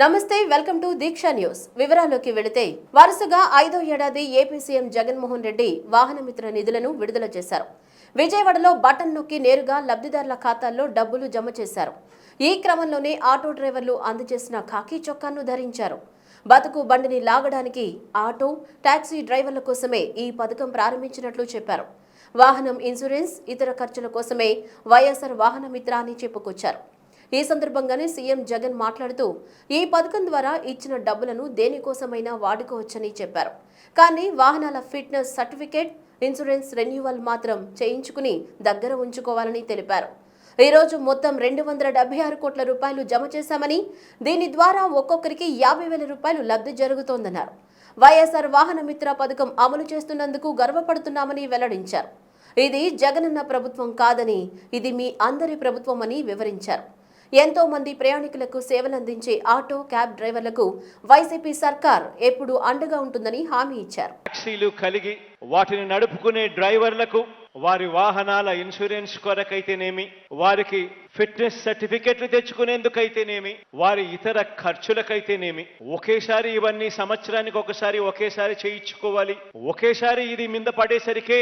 నమస్తే welcome to Deeksha news. వివరాల్లోకి వెళితే వరుసగా ఐదో ఏడాది ఏపీ సీఎం జగన్మోహన్ రెడ్డి వాహనమిత్ర నిధులను విడుదల చేశారు. విజయవాడలో బటన్ నొక్కి నేరుగా లబ్ధిదారుల ఖాతాల్లో డబ్బులు జమ చేశారు. ఈ క్రమంలోనే ఆటో డ్రైవర్లు అందజేసిన ఖాకీ చొక్కాను ధరించారు. బతుకు బండిని లాగడానికి ఆటో టాక్సీ డ్రైవర్ల కోసమే ఈ పథకం ప్రారంభించినట్లు చెప్పారు. వాహనం ఇన్సూరెన్స్ ఇతర ఖర్చుల కోసమే వైఎస్ఆర్ వాహన మిత్ర అని చెప్పుకొచ్చారు. ఈ సందర్భంగానే సీఎం జగన్ మాట్లాడుతూ ఈ పథకం ద్వారా ఇచ్చిన డబ్బులను దేనికోసమైనా వాడుకోవచ్చని చెప్పారు. కానీ వాహనాల ఫిట్నెస్ సర్టిఫికేట్ ఇన్సూరెన్స్ రెన్యువల్ మాత్రం చేయించుకుని దగ్గర ఉంచుకోవాలని తెలిపారు. ఈ రోజు మొత్తం రెండు వందల డెబ్బై ఆరు కోట్ల రూపాయలు జమ చేశామని దీని ద్వారా ఒక్కొక్కరికి యాభై వేల రూపాయలు లబ్ధి జరుగుతోందన్నారు. వైఎస్ఆర్ వాహన మిత్ర పథకం అమలు చేస్తున్నందుకు గర్వపడుతున్నామని వెల్లడించారు. ఇది జగనన్న ప్రభుత్వం కాదని ఇది మీ అందరి ప్రభుత్వం అని వివరించారు. ఎంతో మంది ప్రయాణికులకు సేవలందించే ఆటో క్యాబ్ డ్రైవర్లకు వైసీపీ సర్కార్ ఎప్పుడు అండగా ఉంటుందని హామీ ఇచ్చారు. టాక్సీలు కలిగి వాటిని నడుపుకునే డ్రైవర్లకు వారి వాహనాల ఇన్సూరెన్స్ కొరకైతేనేమి వారికి ఫిట్నెస్ సర్టిఫికెట్లు తెచ్చుకునేందుకైతేనేమి వారి ఇతర ఖర్చులకైతేనేమి. ఒకేసారి ఇవన్నీ సంవత్సరానికి ఒకసారి ఒకేసారి చేయించుకోవాలి. ఒకేసారి ఇది మింద పడేసరికే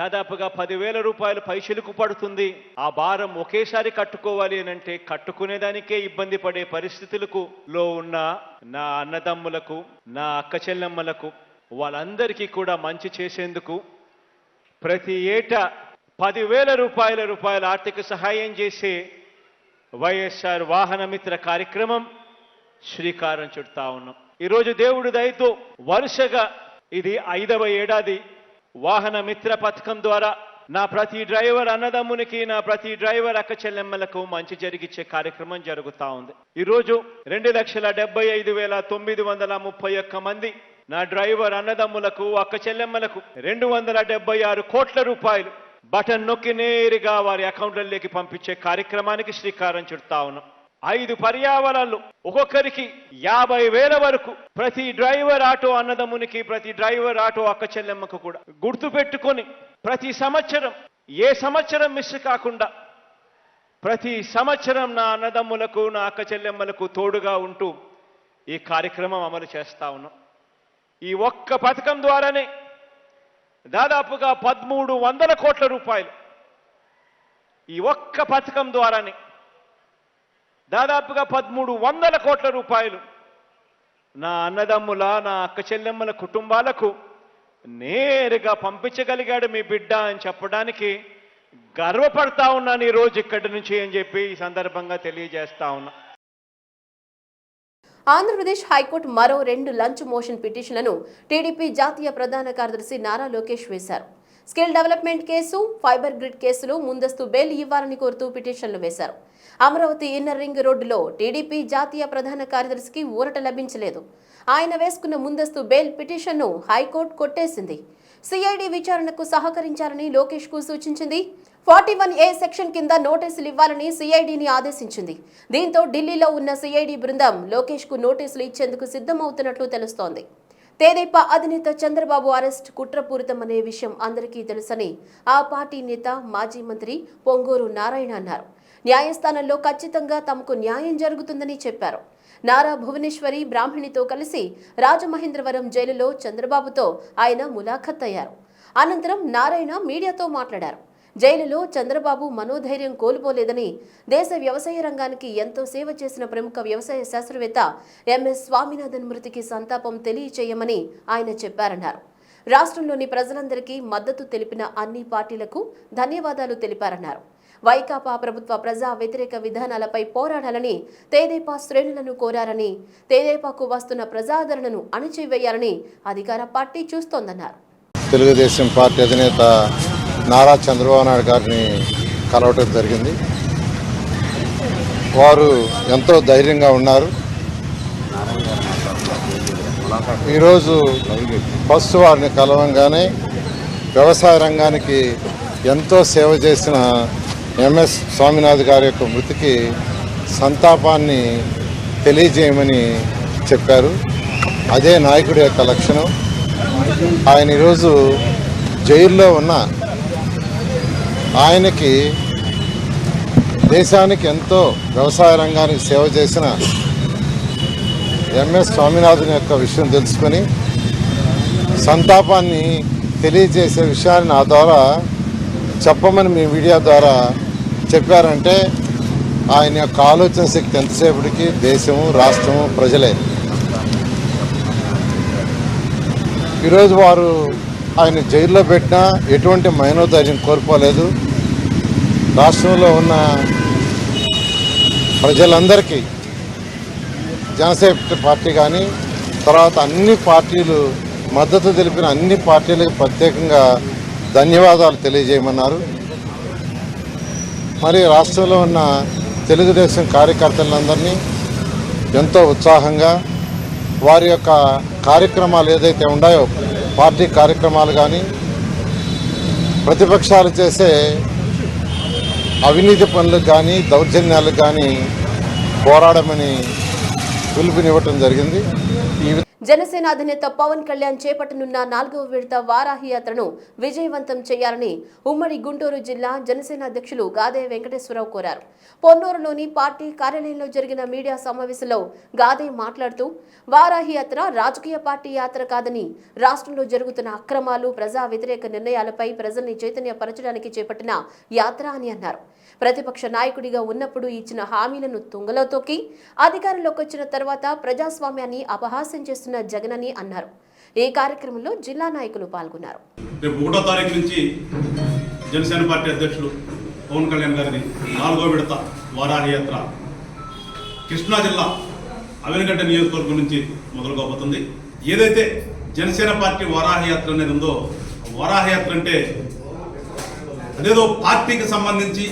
దాదాపుగా పదివేల రూపాయలు పైసలకు పడుతుంది. ఆ భారం ఒకేసారి కట్టుకోవాలి అని అంటే కట్టుకునేదానికే ఇబ్బంది పడే పరిస్థితులకు లో ఉన్న నా అన్నదమ్ములకు నా అక్క చెల్లెమ్మలకు వాళ్ళందరికీ కూడా మంచి చేసేందుకు ప్రతి ఏటా పదివేల రూపాయల రూపాయల ఆర్థిక సహాయం చేసే వైఎస్ఆర్ వాహనమిత్ర కార్యక్రమం శ్రీకారం చుడతా ఉన్నాం. ఈరోజు దేవుడి దయతో వరుసగా ఇది ఐదవ ఏడాది వాహన మిత్ర పథకం ద్వారా నా ప్రతి డ్రైవర్ అన్నదమ్మునికి నా ప్రతి డ్రైవర్ అక్క చెల్లెమ్మలకు మంచి జరిగిచ్చే కార్యక్రమం జరుగుతా ఉంది. ఈరోజు రెండు లక్షల డెబ్బై ఐదు వేల తొమ్మిది వందల ముప్పై ఒక్క మంది నా డ్రైవర్ అన్నదమ్ములకు అక్క చెల్లెమ్మలకు రెండు వందల డెబ్బై ఆరు కోట్ల రూపాయలు బటన్ నొక్కి నేరుగా వారి అకౌంట్లలోకి పంపించే కార్యక్రమానికి శ్రీకారం చుడతా ఉన్నాం. ఐదు పర్యావరణలు. ఒక్కొక్కరికి యాభై వేల వరకు ప్రతి డ్రైవర్ ఆటో అన్నదమ్మునికి ప్రతి డ్రైవర్ ఆటో అక్క చెల్లెమ్మకు కూడా గుర్తు పెట్టుకొని ప్రతి సంవత్సరం ఏ సంవత్సరం మిస్ కాకుండా ప్రతి సంవత్సరం నా అన్నదమ్ములకు నా అక్క చెల్లెమ్మలకు తోడుగా ఉంటూ ఈ కార్యక్రమం అమలు చేస్తా ఉన్నాం. ఈ ఒక్క పథకం ద్వారానే దాదాపుగా పదమూడు వందల కోట్ల రూపాయలు ఈ ఒక్క పథకం ద్వారానే దాదాపుగా పదమూడు వందల కోట్ల రూపాయలు. నా అన్నదమ్ముల నా అక్క చెల్లెమ్మల కుటుంబాలకు నేరుగా పంపించగలిగాడు మీ బిడ్డ అని చెప్పడానికి గర్వపడతా ఉన్నాను ఈరోజు రోజు ఇక్కడి నుంచి అని చెప్పి ఈ సందర్భంగా తెలియజేస్తా ఉన్నా. ఆంధ్రప్రదేశ్ హైకోర్టు మరో రెండు లంచ్ మోషన్ పిటిషన్లను టీడీపీ జాతీయ ప్రధాన కార్యదర్శి నారా లోకేష్ వేశారు. Skill development case fiber grid కేసులు ముందస్తు బెయిల్ ఇవ్వాలని కోరుతూ పిటిషన్లు వేశారు. అమరావతి ఇన్నర్ రింగ్ రోడ్డులో టీడీపీ జాతీయ ప్రధాన కార్యదర్శికి ఊరట లభించలేదు. ఆయన వేసుకున్న ముందస్తు బెయిల్ పిటిషన్ను హైకోర్టు కొట్టేసింది. సిఐడి విచారణకు సహకరించాలని లోకేష్కు సూచించింది. ఫార్టీ వన్ ఏ సెక్షన్ కింద నోటీసులు ఇవ్వాలని సిఐడిని ఆదేశించింది. దీంతో ఢిల్లీలో ఉన్న సిఐడి బృందం లోకేష్కు నోటీసులు ఇచ్చేందుకు సిద్ధమవుతున్నట్లు తెలుస్తోంది. తెదేప అధినేత చంద్రబాబు అరెస్ట్ కుట్రపూరితమనే విషయం అందరికీ తెలుసని ఆ పార్టీ నేత మాజీ మంత్రి పొంగూరు నారాయణ అన్నారు. న్యాయస్థానంలో ఖచ్చితంగా తమకు న్యాయం జరుగుతుందని చెప్పారు. నారా భువనేశ్వరి బ్రాహ్మణితో కలిసి రాజమహేంద్రవరం జైలులో చంద్రబాబుతో ఆయన ములాఖత్ అయ్యారు అనంతరం నారాయణ మీడియాతో మాట్లాడారు. జైలులో చంద్రబాబు మనోధైర్యం కోల్పోలేదని దేశ వ్యవసాయ రంగానికి ఎంతో సేవ చేసిన ప్రముఖ వ్యవసాయ శాస్త్రవేత్త ఎంఎస్ స్వామినాథన్ మృతికి సంతాపం తెలియచేయమని ఆయన చెప్పారన్నారు. రాష్ట్రంలోని ప్రజలందరికీ మద్దతు తెలిపిన అన్ని పార్టీలకు ధన్యవాదాలు తెలిపారన్నారు. వైకాపా ప్రభుత్వ ప్రజా వ్యతిరేక విధానాలపై పోరాడాలని తేదేపా శ్రేణులను కోరారని తేదేపాకు వస్తున్న ప్రజాదరణను అణచివేయాలని అధికార పార్టీ చూస్తోందన్నారు. తెలుగుదేశం పార్టీ అధినేత నారా చంద్రబాబు నాయుడు గారిని కలవటం జరిగింది. వారు ఎంతో ధైర్యంగా ఉన్నారు. ఈరోజు ఫస్ట్ వారిని కలవంగానే వ్యవసాయ రంగానికి ఎంతో సేవ చేసిన ఎంఎస్ స్వామినాథ్ గారి యొక్క మృతికి సంతాపాన్ని తెలియజేయమని చెప్పారు. అదే నాయకుడి యొక్క లక్షణం. ఆయన ఈరోజు జైల్లో ఉన్న ఆయనకి దేశానికి ఎంతో వ్యవసాయ రంగానికి సేవ చేసిన ఎంఎస్ స్వామినాథన్ యొక్క విషయం తెలుసుకొని సంతాపాన్ని తెలియజేసే విషయాన్ని నా ద్వారా చెప్పమని మీ మీడియా ద్వారా చెప్పారంటే ఆయన యొక్క ఆలోచన శక్తి ఎంతసేపటికి దేశము రాష్ట్రము ప్రజలే. ఈరోజు వారు ఆయన జైల్లో పెట్టినా ఎటువంటి మైనోధైర్యం కోల్పోలేదు. రాష్ట్రంలో ఉన్న ప్రజలందరికీ జనసేన పార్టీ కానీ తర్వాత అన్ని పార్టీలు మద్దతు తెలిపిన అన్ని పార్టీలకు ప్రత్యేకంగా ధన్యవాదాలు తెలియజేయమన్నారు. మరి రాష్ట్రంలో ఉన్న తెలుగుదేశం కార్యకర్తలందరినీ ఎంతో ఉత్సాహంగా వారి యొక్క కార్యక్రమాలు ఏదైతే ఉన్నాయో పార్టీ కార్యక్రమాలు కానీ ప్రతిపక్షాలు చేసే అవినీతి పనులకు కానీ దౌర్జన్యాలకు కానీ పోరాడమని పిలుపునివ్వటం జరిగింది. ఈ జనసేన అధినేత పవన్ కళ్యాణ్ చేపట్టనున్న నాలుగవ విడత వారాహి యాత్రను విజయవంతం చేయాలని ఉమ్మడి గుంటూరు జిల్లా జనసేన అధ్యక్షులు గాదే వెంకటేశ్వరరావు కోరారు. పొన్నూరులోని పార్టీ కార్యాలయంలో జరిగిన మీడియా సమావేశంలో గాదే మాట్లాడుతూ వారాహి యాత్ర రాజకీయ పార్టీ యాత్ర కాదని రాష్ట్రంలో జరుగుతున్న అక్రమాలు ప్రజా వ్యతిరేక నిర్ణయాలపై ప్రజల్ని చైతన్యపరచడానికి చేపట్టిన యాత్ర అని అన్నారు. ప్రతిపక్ష నాయకుడిగా ఉన్నప్పుడు ఇచ్చిన హామీలను తుంగలో తొక్కి అధికారంలోకి వచ్చిన తర్వాత ప్రజాస్వామ్యాన్ని అపహాస్యం చేసిన జగన్ అని అన్నారు. ఈ కార్యక్రమంలో జిల్లా నాయకులు పాల్గొన్నారు. రేపు ఒకటో తారీఖు నుంచి జనసేన పార్టీ అధ్యక్షులు పవన్ కళ్యాణ్ గారిది నాలుగో విడత వారాహి యాత్ర కృష్ణా జిల్లా అవినగడ్డ నియోజకవర్గం నుంచి మొదలుకోబోతుంది. ఏదైతే జనసేన పార్టీ వారాహి యాత్ర అనేది ఉందో వారాహి యాత్ర అంటే అదేదో పార్టీకి సంబంధించి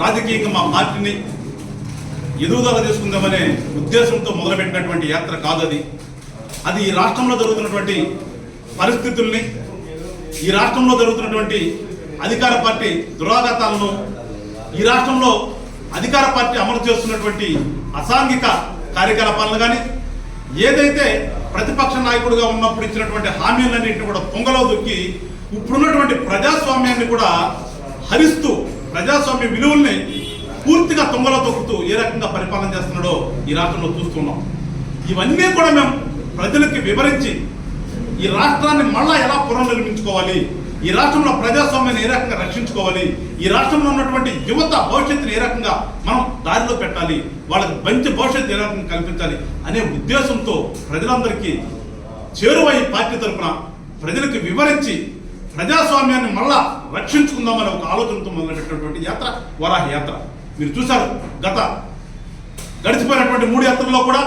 రాజకీయంగా మా పార్టీని ఎదుగుదల తీసుకుందామనే ఉద్దేశంతో మొదలుపెట్టినటువంటి యాత్ర కాదు అది అది ఈ రాష్ట్రంలో జరుగుతున్నటువంటి పరిస్థితుల్ని ఈ రాష్ట్రంలో జరుగుతున్నటువంటి అధికార పార్టీ దురాఘాతాలను ఈ రాష్ట్రంలో అధికార పార్టీ అమలు చేస్తున్నటువంటి అసాంఘిక కార్యకలాపాలను కానీ ఏదైతే ప్రతిపక్ష నాయకుడిగా ఉన్నప్పుడు ఇచ్చినటువంటి హామీలన్నింటినీ కూడా పొంగలో దొక్కి ఇప్పుడున్నటువంటి ప్రజాస్వామ్యాన్ని కూడా హరిస్తూ ప్రజాస్వామ్య విలువల్ని పూర్తిగా తుంగలో తొక్కుతూ ఏ రకంగా పరిపాలన చేస్తున్నాడో ఈ రాష్ట్రంలో చూస్తున్నాం. ఇవన్నీ కూడా మేము ప్రజలకి వివరించి ఈ రాష్ట్రాన్ని మళ్ళా ఎలా పునర్నిర్మించుకోవాలి? ఈ రాష్ట్రంలో ప్రజాస్వామ్యాన్ని ఏ రకంగా రక్షించుకోవాలి? ఈ రాష్ట్రంలో ఉన్నటువంటి యువత భవిష్యత్తుని ఏ రకంగా మనం దారిలో పెట్టాలి? వాళ్ళకి మంచి భవిష్యత్తు ఏ రకంగా కల్పించాలి అనే ఉద్దేశంతో ప్రజలందరికీ చేరువయ్యి పార్టీ తరఫున ప్రజలకు వివరించి ప్రజాస్వామ్యాన్ని మళ్ళా రక్షించుకుందామనే ఒక ఆలోచనతో మొదలుపెట్టినటువంటి యాత్ర వరాహ యాత్ర. మీరు చూశారు గత గడిచిపోయినటువంటి మూడు యాత్రల్లో కూడా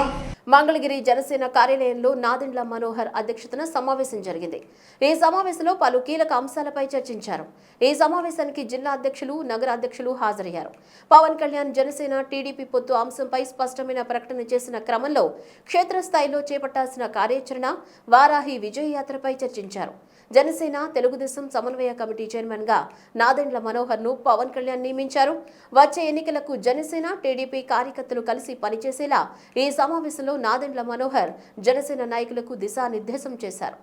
మంగళగిరి జనసేన కార్యాలయంలో నాదెండ్ల మనోహర్ అధ్యక్షతన సమావేశం జరిగింది. ఈ సమావేశంలో పలు కీలక అంశాలపై చర్చించారు. ఈ సమావేశానికి జిల్లా అధ్యక్షులు నగర అధ్యక్షులు హాజరయ్యారు. పవన్ కళ్యాణ్ జనసేన టీడీపీ పొత్తు అంశంపై స్పష్టమైన ప్రకటన చేసిన క్రమంలో క్షేత్రస్థాయిలో చేపట్టాల్సిన కార్యాచరణ వారాహి విజయ యాత్రపై చర్చించారు. జనసేన తెలుగుదేశం సమన్వయ కమిటీ చైర్మన్గా నాదెండ్ల మనోహర్ను పవన్ కళ్యాణ్ నియమించారు. వచ్చే ఎన్నికలకు జనసేన టీడీపీ కార్యకర్తలు కలిసి పనిచేసేలా ఈ సమావేశంలో నాదెండ్ల మనోహర్ జనసేన నాయకులకు దిశానిర్దేశం చేశారు.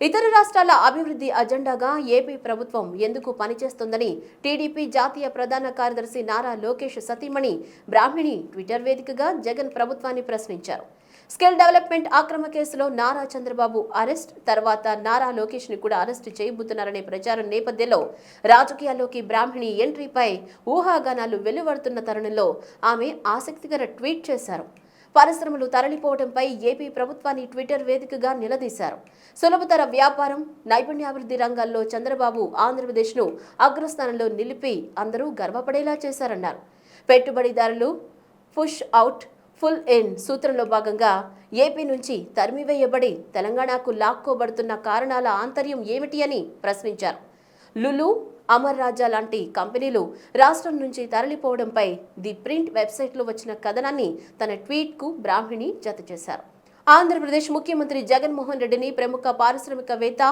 ఇతర రాష్ట్రాల అభివృద్ధి అజెండాగా ఏపీ ప్రభుత్వం ఎందుకు పనిచేస్తుందని టీడీపీ జాతీయ ప్రధాన కార్యదర్శి నారా లోకేష్ సతీమణి బ్రాహ్మిణి ట్విట్టర్ వేదికగా జగన్ ప్రభుత్వాన్ని ప్రశ్నించారు. స్కిల్ డెవలప్మెంట్ ఆక్రమ కేసులో నారా చంద్రబాబు అరెస్ట్ తర్వాత నారా లోకేష్ని కూడా అరెస్ట్ చేయబోతున్నారనే ప్రచారం నేపథ్యంలో రాజకీయాల్లోకి బ్రాహ్మిణి ఎంట్రీపై ఊహాగానాలు వెలువడుతున్న తరుణంలో ఆమె ఆసక్తికర ట్వీట్ చేశారు. పరిశ్రమలు తరలిపోవడంపై ఏపీ ప్రభుత్వాన్ని ట్విట్టర్ వేదికగా నిలదీశారు. సులభతర వ్యాపారం నైపుణ్యాభివృద్ధి రంగాల్లో చంద్రబాబు ఆంధ్రప్రదేశ్ను అగ్రస్థానంలో నిలిపి అందరూ గర్వపడేలా చేశారన్నారు. పెట్టుబడిదారులు పుష్ అవుట్ ఫుల్ ఇన్ సూత్రంలో భాగంగా ఏపీ నుంచి తరిమివేయబడి తెలంగాణకు లాక్కోబడుతున్న కారణాల ఆంతర్యం ఏమిటి అని ప్రశ్నించారు. లులు అమర్ రాజా లాంటి కంపెనీలు రాష్ట్రం నుంచి తరలిపోవడంపై ది ప్రింట్ వెబ్సైట్లో వచ్చిన కథనాన్ని తన ట్వీట్కు బ్రాహ్మిణి జత చేశారు. ఆంధ్రప్రదేశ్ ముఖ్యమంత్రి జగన్మోహన్ రెడ్డిని ప్రముఖ పారిశ్రామికవేత్త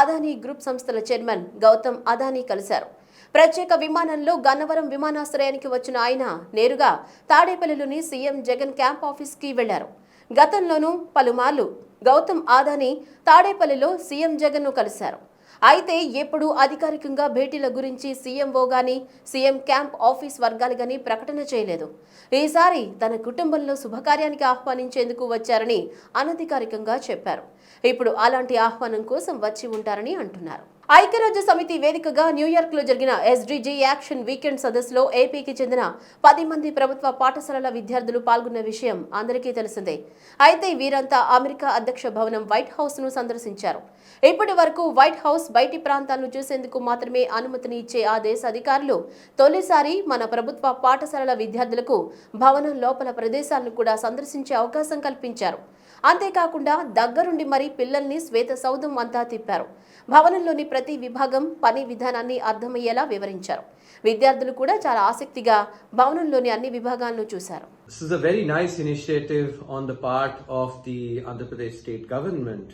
అదానీ గ్రూప్ సంస్థల చైర్మన్ గౌతమ్ అదానీ కలిశారు. ప్రత్యేక విమానంలో గన్నవరం విమానాశ్రయానికి వచ్చిన ఆయన నేరుగా తాడేపల్లిలోని సీఎం జగన్ క్యాంప్ ఆఫీస్కి వెళ్ళారు. గతంలోనూ పలుమార్లు గౌతమ్ ఆదాని తాడేపల్లిలో సీఎం జగన్ను కలిశారు. అయితే ఎప్పుడు అధికారికంగా భేటీల గురించి సీఎంఓ గాని సీఎం క్యాంప్ ఆఫీస్ వర్గాలు గాని ప్రకటన చేయలేదు. ఈసారి తన కుటుంబంలో శుభకార్యానికి ఆహ్వానించేందుకు వచ్చారని అనధికారికంగా చెప్పారు. ఇప్పుడు అలాంటి ఆహ్వానం కోసం వచ్చి ఉంటారని అంటున్నారు. ఐక్యరాజ్య సమితి వేదికగా న్యూయార్క్లో జరిగిన ఎస్డిజి యాక్షన్ వీకెండ్ సదస్సులో ఏపీకి చెందిన పది మంది ప్రభుత్వ పాఠశాలల విద్యార్థులు పాల్గొన్న విషయం అందరికీ తెలిసిందే. అయితే వీరంతా అమెరికా అధ్యక్ష భవనం వైట్ హౌస్ను సందర్శించారు. ఇప్పటి వరకు వైట్ హౌస్ బయటి ప్రాంతాలను చూసేందుకు మాత్రమే అనుమతిని ఇచ్చే ఆ దేశ అధికారులు తొలిసారి మన ప్రభుత్వ పాఠశాలల విద్యార్థులకు భవనం లోపల ప్రదేశాలను కూడా సందర్శించే అవకాశం కల్పించారు. అంతేకాకుండా దగ్గరుండి మరీ పిల్లల్ని శ్వేత సౌధం అంతా తిప్పారు. భవనంలోని ప్రతి విభాగం పని విధానాన్ని అర్థమయ్యేలా వివరించారు విద్యార్థులు కూడా చాలా ఆసక్తిగా భవనంలోని అన్ని విభాగాలను చూశారు This is a very nice initiative on the part of the Andhra Pradesh state government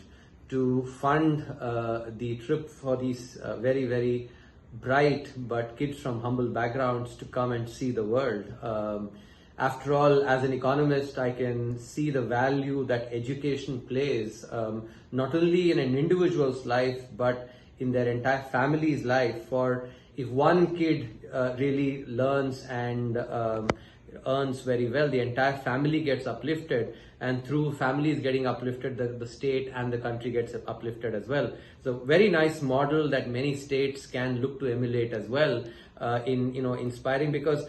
to fund uh, the trip for these uh, very, very bright but kids from humble backgrounds to come and see the world. Um, after all, as an economist, I can see the value that education plays um, not only in an individual's life but in their entire family's life. For if one kid uh, really learns and um, earns very well, the entire family gets uplifted, and through families getting uplifted, the, the state and the country gets uplifted as well. So, very nice model that many states can look to emulate as well uh, in you know inspiring because.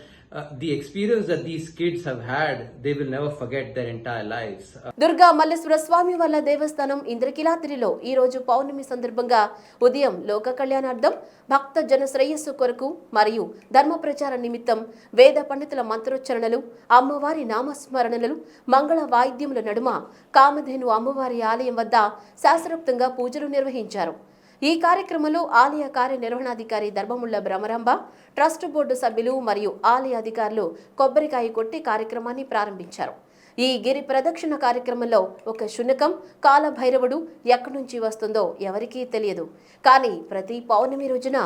Durga Malleswara స్వామి వాళ్ళ దేవస్థానం ఇంద్రకీలాద్రిలో ఈ రోజు పౌర్ణమి సందర్భంగా ఉదయం లోక కళ్యాణార్థం భక్త జన శ్రేయస్సు కొరకు మరియు ధర్మ ప్రచార నిమిత్తం వేద పండితుల మంత్రోచ్చరణలు అమ్మవారి నామస్మరణలు మంగళ వాయిద్యముల నడుమ కామధేను అమ్మవారి ఆలయం వద్ద శాస్త్రోక్తంగా పూజలు నిర్వహించారు. ఈ కార్యక్రమంలో ఆలయ కార్యనిర్వహణాధికారి దర్భముళ్ళ భ్రమరాంబ ట్రస్ట్ బోర్డు సభ్యులు మరియు ఆలయ అధికారులు కొబ్బరికాయ కొట్టి కార్యక్రమాన్ని ప్రారంభించారు. ఈ గిరి ప్రదక్షిణ కార్యక్రమంలో ఒక శునకం కాలభైరవుడు ఎక్కడి నుంచి వస్తుందో ఎవరికీ తెలియదు. కానీ ప్రతి పౌర్ణమి రోజున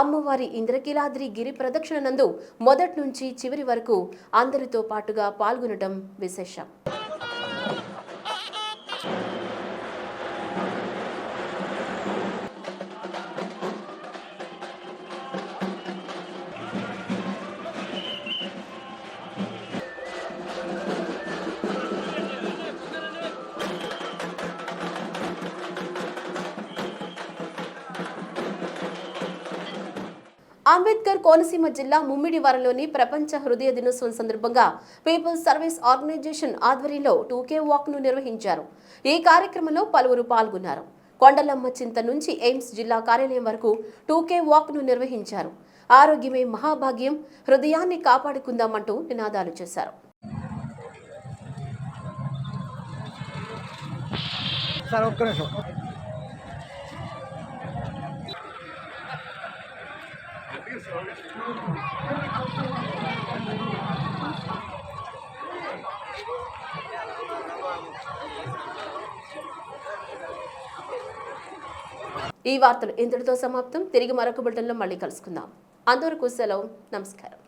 అమ్మవారి ఇంద్రకీలాద్రి గిరి ప్రదక్షిణ నందు మొదటి నుంచి చివరి వరకు అందరితో పాటుగా పాల్గొనడం విశేషం. అంబేద్కర్ కోనసీమ జిల్లా ముమ్మిడివారంలోని ప్రపంచ హృదయ దినోత్సవం సందర్భంగా పీపుల్స్ సర్వీస్ ఆర్గనైజేషన్ ఆధ్వర్యంలో టూకే వాక్ను నిర్వహించారు. ఈ కార్యక్రమంలో పలువురు పాల్గొన్నారు. కొండలమ్మ చింత నుంచి ఎయిమ్స్ జిల్లా కార్యాలయం వరకు టూకే వాక్ను నిర్వహించారు. ఆరోగ్యమే మహాభాగ్యం హృదయాన్ని కాపాడుకుందామంటూ నినాదాలు చేశారు. సార్ ఒక్క నిమిషం. ఈ వార్తలు ఇంతటితో సమాప్తం. తిరిగి మరొక బిడ్డల్లో మళ్ళీ కలుసుకుందాం. అందరికీ సెలవు. నమస్కారం.